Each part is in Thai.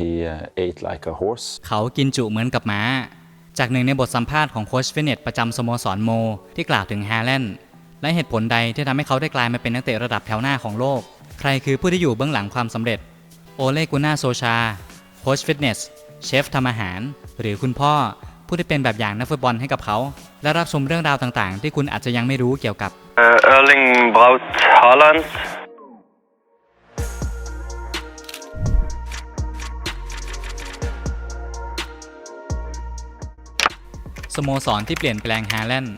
he uh, ate like a horse. เขากินจุเหมือนกับม้า จากหนึ่งในบทสัมภาษณ์ของโค้ชฟินเนตประจำสโมสรโม ที่กล่าวถึงฮาแลนด์และเหตุผลใดที่ทำให้เขาได้กลายมาเป็นนักเตะระดับแถวหน้าของโลก ใครคือผู้ที่อยู่เบื้องหลังความสำเร็จ โอเลกุน่าโซชา โค้ชฟิตเนส เชฟทำอาหาร หรือคุณพ่อผู้ที่เป็นแบบอย่างนักฟุตบอลให้กับเขา และรับชมเรื่องราวต่างๆ ที่คุณอาจจะยังไม่รู้เกี่ยวกับ Uh, Erling Braut Haaland. โมสรที่เปลี่ยนแปลงฮาแลนด์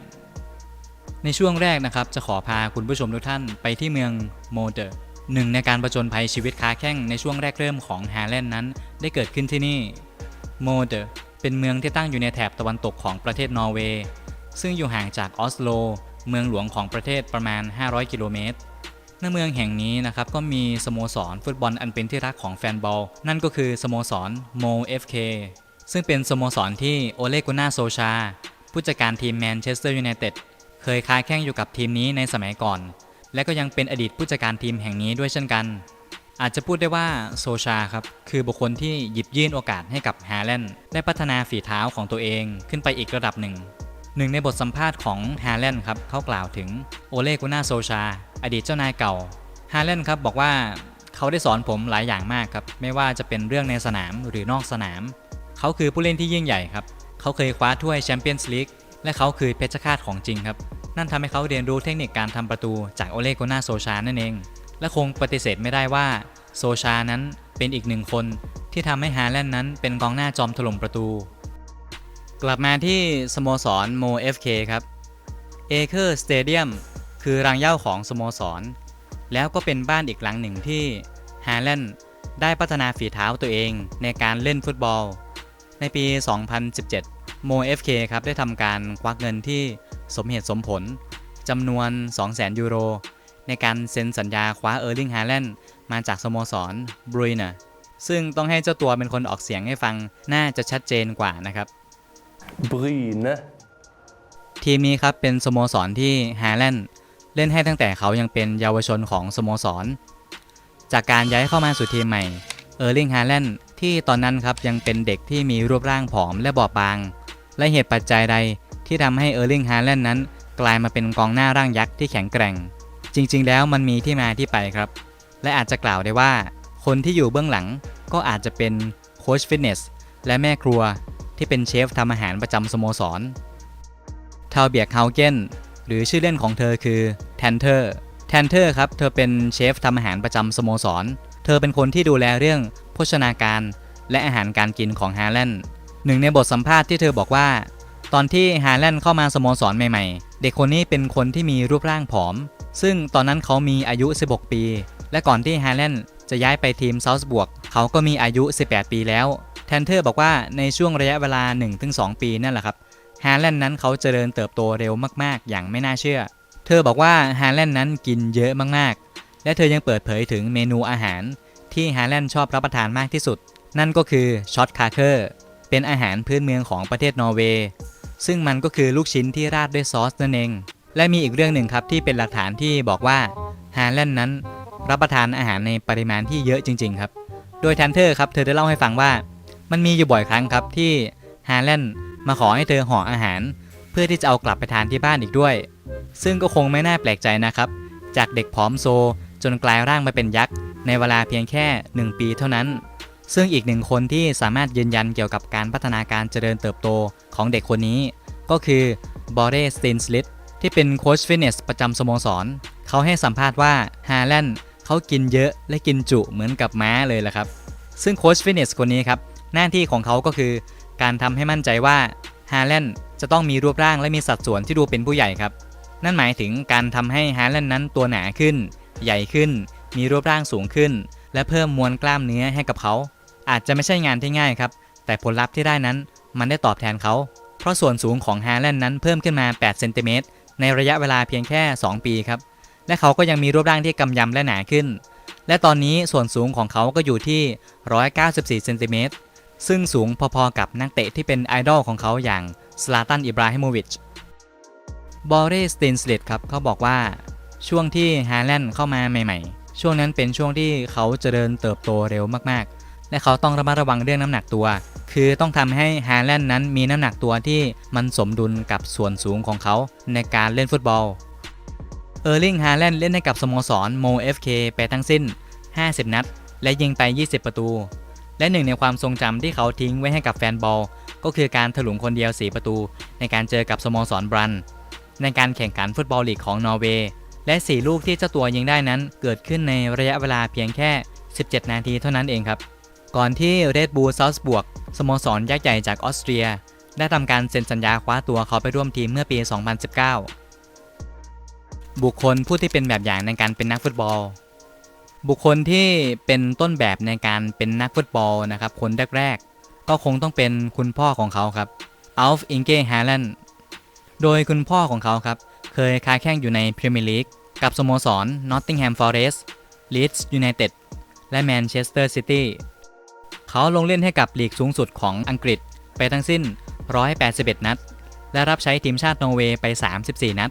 ในช่วงแรกนะครับ จะขอพาคุณผู้ชมทุกท่านไปที่เมืองโมเดอร์หนึ่งในการประจนภัยชีวิตค้าแข้งในช่วงแรกเริ่มของฮาแลนด์นั้น ได้เกิดขึ้นที่นี่โมเดอร์เป็นเมืองที่ตั้งอยู่ในแถบตะวันตกของประเทศนอร์เวย์ซึ่งอยู่ห่างจากออสโล เมืองหลวงของประเทศประมาณ 500 กิโลเมตรในเมืองแห่งนี้นะครับก็มีสโมสรฟุตบอลอันเป็นที่รักของแฟนบอล นั่นก็คือสโมสรโม FK ซึ่งเป็นสโมสรที่โอเลกุน่าโซชา ผู้จัดการทีมแมนเชสเตอร์ยูไนเต็ดเคยค้าแข่งอยู่กับทีมนี้ในสมัยก่อน และก็ยังเป็นอดีตผู้จัดการทีมแห่งนี้ด้วยเช่นกัน อาจจะพูดได้ว่าโซชาครับ คือบุคคลที่หยิบยื่นโอกาสให้กับฮาแลนด์ได้พัฒนาฝีเท้าของตัวเองขึ้นไปอีกระดับหนึ่งหนึ่งในบทสัมภาษณ์ของฮาแลนด์ครับเขากล่าวถึงโอเลกุน่าโซชา อดีตเจ้านายเก่าฮาแลนด์ครับบอกว่าเขาได้สอนผมหลายอย่างมากครับ ไม่ว่าจะเป็นเรื่องในสนามหรือนอกสนาม เขาคือผู้เล่นที่ยิ่งใหญ่ครับ เขาเคยคว้าถ้วยแชมเปี้ยนส์ลีกและเขาคือเพชรฆาตของจริงครับ นั่นทำให้เขาเรียนรู้เทคนิคการทำประตูจากโอเลโกนาโซชานั่นเอง และคงปฏิเสธไม่ได้ว่าโซชานั้นเป็นอีกหนึ่งคนที่ทำให้ฮาแลนด์นั้นเป็นกองหน้าจอมถล่มประตู กลับมาที่สโมสรโม FK คครับเอเคอร์สเตเดียมคือรังเย้าของสโมสร แล้วก็เป็นบ้านอีกหลังหนึ่งที่ฮาแลนด์ได้พัฒนาฝีเท้าตัวเองในการเล่นฟุตบอล ในปี 2017 โม FK ครับได้ทำการควักเงินที่สมเหตุสมผลจำนวน 200,000 ยูโร ในการเซ็นสัญญาคว้าเออร์ลิงฮาแลนด์มาจากสโมสรบรูยนะซึ่งต้องให้เจ้าตัวเป็นคนออกเสียงให้ฟังน่าจะชัดเจนกว่านะครับ Bryne. ทีมนี้ครับเป็นสโมสรที่ฮาแลนด์เล่นให้ตั้งแต่เขายังเป็นเยาวชนของสโมสร จากการย้ายเข้ามาสู่ทีมใหม่เออร์ลิงฮาแลนด์ ที่ตอนนั้นครับยังเป็นเด็กที่มีรูปร่างผอมและบอบบาง และเหตุปัจจัยใดที่ทำให้เออร์ลิงฮาแลนด์นั้น กลายมาเป็นกองหน้าร่างยักษ์ที่แข็งแกร่ง จริง ๆ แล้วมันมีที่มาที่ไปครับ และอาจจะกล่าวได้ว่า คนที่อยู่เบื้องหลังก็อาจจะเป็นโค้ชฟิตเนสและแม่ครัวที่เป็นเชฟทำอาหารประจำสโมสรทาวเบียกเฮาเกนหรือชื่อเล่นของเธอคือแทนเทอร์แทนเทอร์ครับเธอเป็นเชฟทำอาหารประจำสโมสร เธอเป็นคนที่ดูแลเรื่องโภชนาการ และอาหารการกินของฮาแลนด์หนึ่งในบทสัมภาษณ์ที่เธอบอกว่า ตอนที่ฮาแลนด์เข้ามาสโมสรใหม่ๆ เด็กคนนี้เป็นคนที่มีรูปร่างผอม ซึ่งตอนนั้นเขามีอายุ 16 ปี และก่อนที่ฮาแลนด์จะย้ายไปทีมเซาท์บวกเขาก็มีอายุ 18 ปีแล้วแทนเทอร์บอกว่าในช่วงระยะเวลา 1-2 ปีนั่นแหละครับฮาแลนด์นั้นเขาเจริญเติบโตเร็วมากๆ อย่างไม่น่าเชื่อ เธอบอกว่าฮาแลนด์นั้นกินเยอะมากๆ และเธอยังเปิดเผยถึงเมนูอาหารที่ฮาแลนด์ชอบรับประทานมากที่สุด นั่นก็คือช็อตคาเคอร์เป็นอาหารพื้นเมืองของประเทศนอร์เวย์ซึ่งมันก็คือลูกชิ้นที่ราดด้วยซอสนั่นเอง และมีอีกเรื่องหนึ่งครับที่เป็นหลักฐานที่บอกว่าฮาแลนด์นั้นรับประทานอาหารในปริมาณที่เยอะจริง ๆ ครับ โดยแทนเทอร์ครับเธอได้เล่าให้ฟังว่า มันมีอยู่บ่อยครั้งครับที่ฮาแลนด์มาขอให้เธอห่ออาหาร เพื่อที่จะเอากลับไปทานที่บ้านอีกด้วย ซึ่งก็คงไม่น่าแปลกใจนะครับ จากเด็กผอมโซ จนกลายร่างมาเป็นยักษ์ ในเวลาเพียงแค่ 1 ปีเท่านั้น ซึ่งอีกหนึ่งคนที่สามารถยืนยันเกี่ยวกับการพัฒนาการเจริญเติบโตของเด็กคนนี้ ก็คือบอเรสตินสลิตที่เป็นโค้ชฟิตเนสประจำสโมสร เขาให้สัมภาษณ์ว่าฮาแลนด์เขากินเยอะและกินจุเหมือนกับม้าเลยแหละครับ ซึ่งโค้ชฟิตเนสคนนี้ครับ หน้าที่ของเขาก็คือ การทำให้มั่นใจว่าฮาแลนด์จะต้องมีรูปร่างและมีสัดส่วนที่ดูเป็นผู้ใหญ่ครับ นั่นหมายถึงการทำให้ฮาแลนด์นั้นตัวหนาขึ้น ใหญ่ขึ้น มีรูปร่างสูงขึ้น และเพิ่มมวลกล้ามเนื้อให้กับเขา อาจจะไม่ใช่งานที่ง่ายครับ แต่ผลลัพธ์ที่ได้นั้นมันได้ตอบแทนเขา เพราะส่วนสูงของฮาแลนด์นั้นเพิ่มขึ้นมา 8 เซนติเมตรในระยะเวลาเพียงแค่ 2 ปีครับ และเขาก็ยังมีรูปร่างที่กำยำและหนาขึ้น และตอนนี้ส่วนสูงของเขาก็อยู่ที่ 194 เซนติเมตร ซึ่งสูงพอๆกับนักเตะที่เป็นไอดอลของเขาอย่างสลาตัน อิบราฮิโมวิช บอเรสตินสเลตครับเขาบอกว่า ช่วงที่ฮาแลนด์เข้ามาใหม่ๆ ช่วงนั้นเป็นช่วงที่เขาเจริญเติบโตเร็วมากๆ และเขาต้องระมัดระวังเรื่องน้ำหนักตัว คือต้องทำให้ฮาแลนด์นั้นมีน้ำหนักตัวที่มันสมดุลกับส่วนสูงของเขาในการเล่นฟุตบอล เออร์ลิงฮาแลนด์เล่นให้กับสโมสรโม FK ไปทั้งสิ้น 50 นัด และยิงไป 20 ประตู และหนึ่งในความทรงจำที่เขาทิ้งไว้ให้กับแฟนบอล ก็คือการถลุงคนเดียว 4 ประตู ในการเจอกับสโมสรบรัน ในการแข่งขันฟุตบอลลีกของนอร์เวย์ และ 4 ลูกที่เจ้าตัวยิงได้นั้นเกิดขึ้นในระยะเวลาเพียงแค่ 17 นาทีเท่านั้นเองครับ ก่อนที่เรดบูลซา l ์บวกสโมสรยักษ์ใหญ่จากออสเตรีย ได้ทำการเซ็นสัญญาคว้าตัวเขาไปร่วมทีมเมื่อปี 2019 บุคคลผู้ที่เป็นแบบอย่างในการเป็นนักฟุตบอล บุคคลที่เป็นต้นแบบในการเป็นนักฟุตบอลนะครับคนแรกๆ ก็คงต้องเป็นคุณพ่อของเขาครับอัลฟ์อิงเก้ฮาแลนด์โดยคุณพ่อของเขาครับ เคยค้าแข่งอยู่ในพรีเมียร์ลีกกับสโมสรนอตติงแฮมฟอเรสต์ลีดส์ยูไนเต็ดและแมนเชสเตอร์ซิตี้เขาลงเล่นให้กับลีกสูงสุดของอังกฤษไปทั้งสิ้น 181 นัด และรับใช้ทีมชาตินอร์เวย์ไป 34 นัด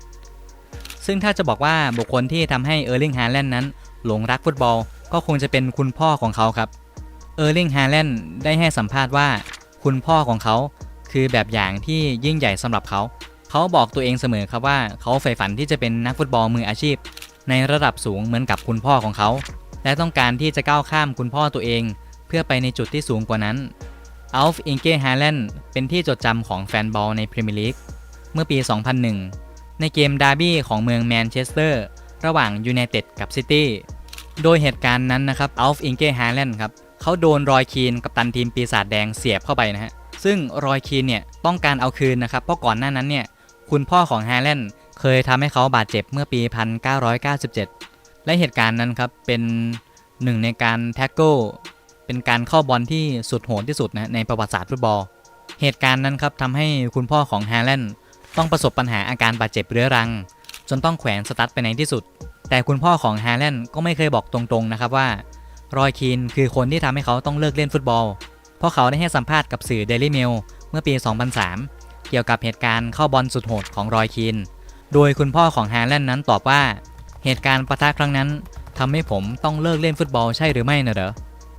ซึ่งถ้าจะบอกว่าบุคคลที่ทำให้เออร์ลิงฮาแลนด์นั้น หลงรักฟุตบอลก็คงจะเป็นคุณพ่อของเขาครับ เออร์ลิงฮาแลนด์ได้ให้สัมภาษณ์ว่า คุณพ่อของเขาคือแบบอย่างที่ยิ่งใหญ่สำหรับเขา เขาบอกตัวเองเสมอครับว่าเขาใฝ่ฝันที่จะเป็นนักฟุตบอลมืออาชีพ ในระดับสูงเหมือนกับคุณพ่อของเขา และต้องการที่จะก้าวข้ามคุณพ่อตัวเอง เพื่อไปในจุดที่สูงกว่านั้นอัลฟ์อิงเก้ฮาแลนด์เป็นที่จดจำของแฟนบอลในพรีเมียร์ลีกเมื่อปี 2001 ในเกมดาร์บี้ของเมืองแมนเชสเตอร์ระหว่างยูไนเต็ดกับซิตี้โดยเหตุการณ์นั้นนะครับอัลฟ์อิงเก้ฮาแลนด์ครับเขาโดนรอยคีนกับตันทีมปีศาจแดงเสียบเข้าไปนะฮะซึ่งรอยคีนเนี่ยต้องการเอาคืนนะครับเพราะก่อนหน้านั้นเนี่ย คุณพ่อของฮาแลนด์เคยทำให้เขาบาดเจ็บเมื่อปี 1997 และเหตุการณ์นั้นครับ เป็นหนึ่งในการแท็กเกิลเป็นการเข้าบอลที่สุดโหดที่สุดนะในประวัติศาสตร์ฟุตบอล เหตุการณ์นั้นครับทำให้คุณพ่อของฮาแลนด์ต้องประสบปัญหาอาการบาดเจ็บเรื้อรัง จนต้องแขวนสตั๊ดไปในที่สุด แต่คุณพ่อของฮาแลนด์ก็ไม่เคยบอกตรงๆนะครับว่ารอยคีนคือคนที่ทำให้เขาต้องเลิกเล่นฟุตบอล เพราะเขาได้ให้สัมภาษณ์กับสื่อ Daily Mail เมื่อปี 2003 เกี่ยวกับเหตุการณ์เข้าบอลสุดโหดของรอยคีนโดยคุณพ่อของฮาแลนด์นั้นตอบว่า เหตุการณ์ปะทะครั้งนั้นทำให้ผมต้องเลิกเล่นฟุตบอลใช่หรือไม่นะเหรอ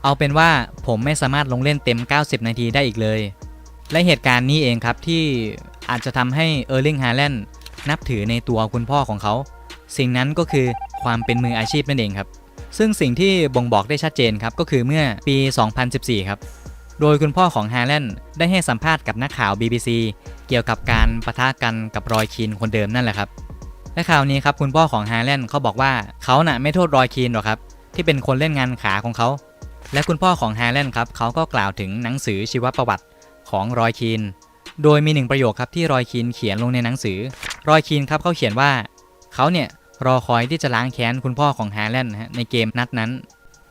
เอาเป็นว่าผมไม่สามารถลงเล่นเต็ม 90 นาทีได้อีกเลย และเหตุการณ์นี้เองครับที่อาจจะทำให้เออร์ลิงฮาแลนด์นับถือในตัวคุณพ่อของเขา สิ่งนั้นก็คือความเป็นมืออาชีพนั่นเองครับ ซึ่งสิ่งที่บ่งบอกได้ชัดเจนครับก็คือเมื่อปี 2014 ครับ โดยคุณพ่อของฮาแลนด์ได้ให้สัมภาษณ์กับนักข่าว BBC กี่ยวกับการปะทะกันกับรอยคีนคนเดิมนั่นแหละครับ และข่าวนี้ครับคุณพ่อของฮาแลนด์เขาบอกว่าเขาน่ะไม่โทษรอยคีนหรอกครับที่เป็นคนเล่นงานขาของเขา และคุณพ่อของฮาแลนด์ครับเขาก็กล่าวถึงหนังสือชีวประวัติของรอยคีน โดยมีหนึ่งประโยคครับที่รอยคีนเขียนลงในหนังสือ รอยคีนครับเขาเขียนว่าเขาเนี่ยรอคอยที่จะล้างแค้นคุณพ่อของฮาแลนด์นะฮะในเกมนัดนั้น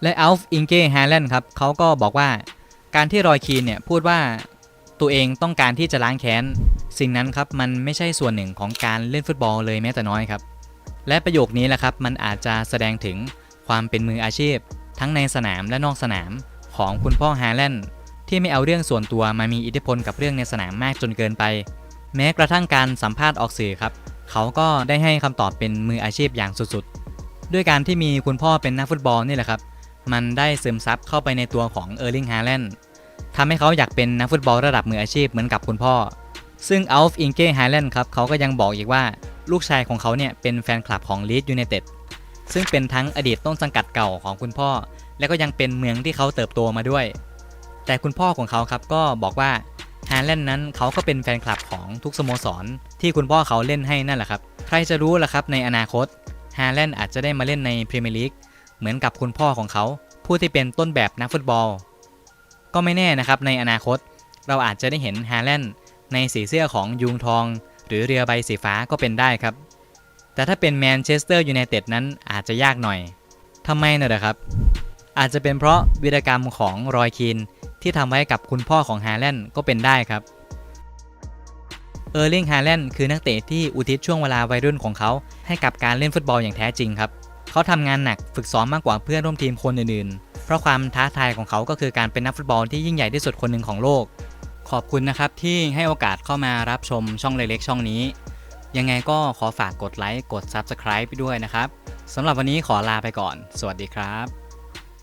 และอัลฟ์อิงเก้ฮาแลนด์ครับเขาก็บอกว่าการที่รอยคีนเนี่ยพูดว่า ตัวเองต้องการที่จะล้างแค้น สิ่งนั้นครับมันไม่ใช่ส่วนหนึ่งของการเล่นฟุตบอลเลยแม้แต่น้อยครับ และประโยคนี้แหละครับมันอาจจะแสดงถึงความเป็นมืออาชีพ ทั้งในสนามและนอกสนามของคุณพ่อฮาแลนด์ที่ไม่เอาเรื่องส่วนตัวมามีอิทธิพลกับเรื่องในสนามมากจนเกินไป แม้กระทั่งการสัมภาษณ์ออกสื่อครับ เขาก็ได้ให้คำตอบเป็นมืออาชีพอย่างสุดๆ ด้วยการที่มีคุณพ่อเป็นนักฟุตบอลนี่แหละครับ มันได้ซึมซับเข้าไปในตัวของเออร์ลิงฮาแลนด์ ทำให้เขาอยากเป็นนักฟุตบอลระดับมืออาชีพเหมือนกับคุณพ่อ ซึ่งอัลฟ์อิงเก้ฮาแลนด์ครับเขาก็ยังบอกอีกว่าลูกชายของเขาเนี่ยเป็นแฟนคลับของลีดยูไนเต็ดซึ่งเป็นทั้งอดีตต้นสังกัดเก่าของคุณพ่อ และก็ยังเป็นเมืองที่เขาเติบโตมาด้วย แต่คุณพ่อของเขาครับก็บอกว่าฮาแลนด์นั้นเขาก็เป็นแฟนคลับของทุกสโมสร ที่คุณพ่อเขาเล่นให้นั่นแหละครับ ใครจะรู้ล่ะครับในอนาคตฮาแลนด์อาจจะได้มาเล่นในพรีเมียร์ลีกเหมือนกับคุณพ่อของเขา ผู้ที่เป็นต้นแบบนักฟุตบอล ก็ไม่แน่นะครับในอนาคต เราอาจจะได้เห็นฮาแลนด์ในสีเสื้อของยุงทอง หรือเรือใบสีฟ้าก็เป็นได้ครับ แต่ถ้าเป็นแมนเชสเตอร์ยูไนเต็ดนั้นอาจจะยากหน่อยทำไมนะเหรอครับ อาจจะเป็นเพราะวีรกรรมของรอยคีนที่ทำไว้กับคุณพ่อของฮาแลนด์ก็เป็นได้ครับเออร์ลิงฮาแลนด์คือนักเตะที่อุทิศช่วงเวลาวัยรุ่นของเขา ให้กับการเล่นฟุตบอลอย่างแท้จริงครับ เขาทำงานหนักฝึกซ้อมมากกว่าเพื่อนร่วมทีมคนอื่นๆ ราะความท้าทายของเขาก็คือการเป็นนักฟุตบอลที่ยิ่งใหญ่ที่สุดคนหนึ่งของโลก ขอบคุณนะครับที่ให้โอกาสเข้ามารับชมช่องเล็กๆช่องนี้ ยังไงก็ขอฝากกดไลค์กด Subscribe ไปด้วยนะครับสำหรับวันนี้ขอลาไปก่อน สวัสดีครับ